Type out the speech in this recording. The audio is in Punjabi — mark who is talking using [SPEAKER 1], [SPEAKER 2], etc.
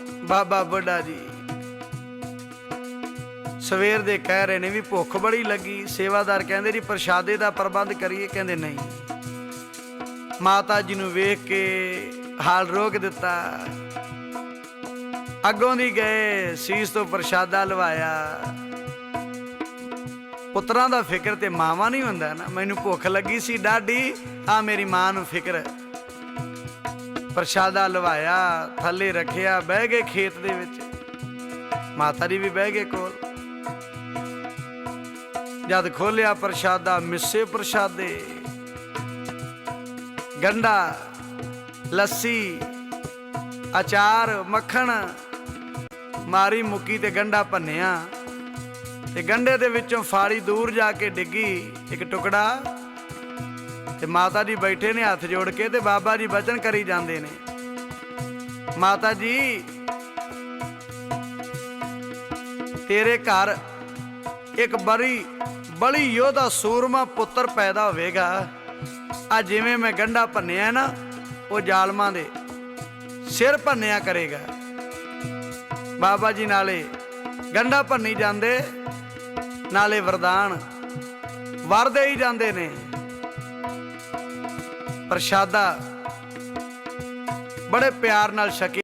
[SPEAKER 1] ਬਾਬਾ ਬੁੱਢਾ ਜੀ। ਸਵੇਰ ਦੇ ਕਹਿ ਰਹੇ ਨੇ ਵੀ ਭੁੱਖ ਬੜੀ ਲੱਗੀ। ਸੇਵਾਦਾਰ ਕਹਿੰਦੇ ਜੀ, ਪ੍ਰਸ਼ਾਦੇ ਦਾ ਪ੍ਰਬੰਧ ਕਰੀਏ, ਕਹਿੰਦੇ ਨਹੀਂ। ਮਾਤਾ ਜੀ ਨੂੰ ਵੇਖ ਕੇ ਹਾਲ ਰੋਕ ਦਿੱਤਾ। ਅੱਗੋਂ ਦੀ ਗਏ, ਸੀਸ ਤੋਂ ਪ੍ਰਸ਼ਾਦਾ ਲਵਾਇਆ। ਪੁੱਤਰਾਂ ਦਾ ਫਿਕਰ ਤੇ ਮਾਵਾਂ ਨਹੀਂ ਹੁੰਦਾ ਨਾ। ਮੈਨੂੰ ਭੁੱਖ ਲੱਗੀ ਸੀ ਡਾਢੀ ਆ ਮੇਰੀ ਮਾਂ ਨੂੰ ਫਿਕਰ। ਪ੍ਰਸ਼ਾਦਾ ਲਵਾਇਆ, ਥੱਲੇ ਰੱਖਿਆ, ਬਹਿ ਗਏ ਖੇਤ ਦੇ ਵਿੱਚ। ਮਾਤਾ ਜੀ ਵੀ ਬਹਿ ਗਏ ਕੋਲ। ਜਦ ਖੋਲਿਆ ਪ੍ਰਸ਼ਾਦਾ, ਮਿੱਸੇ ਪ੍ਰਸ਼ਾਦੇ। ਗੰਡਾ ਲੱਸੀ, ਅਚਾਰ, ਮੱਖਣ, ਮਾਰੀ ਮੁੱਕੀ ਤੇ ਗੰਡਾ ਭੰਨਿਆ। ਤੇ ਗੰਡੇ ਦੇ ਵਿੱਚੋਂ ਫਾੜੀ ਦੂਰ ਜਾ ਕੇ ਡਿੱਗੀ ਇੱਕ ਟੁਕੜਾ। ਤੇ ਮਾਤਾ ਜੀ ਬੈਠੇ ਨੇ ਹੱਥ ਜੋੜ ਕੇ ਤੇ ਬਾਬਾ ਜੀ ਬਚਨ ਕਰੀ ਜਾਂਦੇ ਨੇ। ਮਾਤਾ ਜੀ, ਤੇਰੇ ਘਰ ਇੱਕ ਬੜੀ ਬੜੀ ਯੋਧਾ ਸੂਰਮਾ ਪੁੱਤਰ ਪੈਦਾ ਹੋਵੇਗਾ। ਆ ਜਿਵੇਂ ਮੈਂ ਗੰਡਾ ਭੰਨਿਆ ਨਾ, ਉਹ ਜ਼ਾਲਮਾਂ ਦੇ ਸਿਰ ਭੰਨਿਆ ਕਰੇਗਾ। ਬਾਬਾ ਜੀ ਨਾਲੇ ਗੰਡਾ ਭੰਨੀ ਜਾਂਦੇ, ਨਾਲੇ ਵਰਦਾਨ ਵਰਦੇ ਹੀ ਜਾਂਦੇ ਨੇ। ਪ੍ਰਸ਼ਾਦਾ ਬੜੇ ਪਿਆਰ ਨਾਲ ਛਕੇ।